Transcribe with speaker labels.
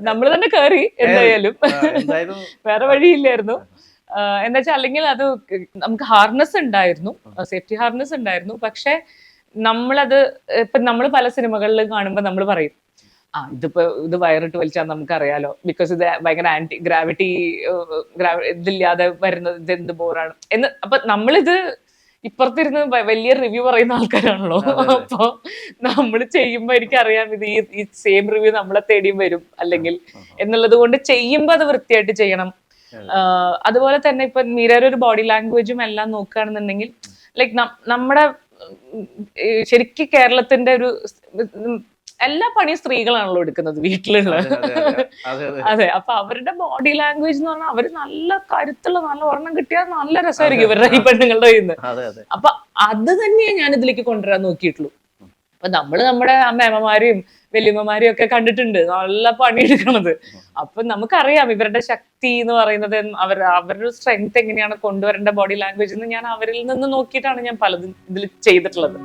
Speaker 1: നമ്മൾ തന്നെ കയറി എന്തായാലും. വേറെ വഴിയില്ലായിരുന്നു. എന്നുവെച്ചാൽ അല്ലെങ്കിൽ അത് നമുക്ക് ഹാർനസ് ഉണ്ടായിരുന്നു. സേഫ്റ്റി ഹാർനസ് ഉണ്ടായിരുന്നു. പക്ഷെ നമ്മളത് ഇപ്പൊ നമ്മൾ പല സിനിമകളിലും കാണുമ്പോൾ നമ്മൾ പറയും ആ ഇതിപ്പോ ഇത് വയറിട്ട് വലിച്ചാൽ നമുക്ക് അറിയാലോ ബിക്കോസ് ഇത് ഭയങ്കര ആന്റി ഗ്രാവിറ്റി ഇതില്ലാതെ വരുന്നത് ഇത് എന്ത് ബോറാണ് എന്ന് അപ്പൊ നമ്മളിത് ഇപ്പുറത്തിരുന്ന് വലിയ റിവ്യൂ പറയുന്ന ആൾക്കാരാണല്ലോ. അപ്പോ നമ്മൾ ചെയ്യുമ്പോ എനിക്കറിയാം ഇത് ഈ ഈ സെയിം റിവ്യൂ നമ്മളെ തേടിയും വരും അല്ലെങ്കിൽ എന്നുള്ളത് കൊണ്ട് ചെയ്യുമ്പോ അത് വൃത്തിയായിട്ട് ചെയ്യണം.
Speaker 2: അതെ.
Speaker 1: അതുപോലെ തന്നെ ഇപ്പൊ മീരയുടെ ഒരു ബോഡി ലാംഗ്വേജും എല്ലാം നോക്കുകയാണെന്നുണ്ടെങ്കിൽ ലൈക്ക് നമ്മുടെ ശരിക്കും കേരളത്തിന്റെ ഒരു എല്ലാ പണിയും സ്ത്രീകളാണല്ലോ എടുക്കുന്നത് വീട്ടിലുള്ള.
Speaker 2: അതെ,
Speaker 1: അപ്പൊ അവരുടെ ബോഡി ലാംഗ്വേജ് എന്ന് പറഞ്ഞാൽ അവർ നല്ല കരുത്തുള്ള നല്ല ഒരെണ്ണം കിട്ടിയാൽ നല്ല രസമായിരിക്കും ഇവരുടെ ഈ പെണ്ണുങ്ങളുടെ കയ്യിൽ നിന്ന്. അപ്പൊ അത് തന്നെയാണ് ഞാൻ ഇതിലേക്ക് കൊണ്ടുവരാൻ നോക്കിയിട്ടുള്ളൂ. അപ്പൊ നമ്മൾ നമ്മുടെ അമ്മമാരെയും വലിയമ്മമാരെയും ഒക്കെ കണ്ടിട്ടുണ്ട്. നല്ല പണി പണിയെടുക്കണത് അപ്പൊ നമുക്കറിയാം ഇവരുടെ ശക്തി എന്ന് പറയുന്നത് അവർ അവരുടെ സ്ട്രെങ്ത് എങ്ങനെയാണ് കൊണ്ടുവരേണ്ട ബോഡി ലാംഗ്വേജ് എന്ന് ഞാൻ അവരിൽ നിന്ന് നോക്കിയിട്ടാണ് ഞാൻ പലതും ഇതിൽ ചെയ്തിട്ടുള്ളത്.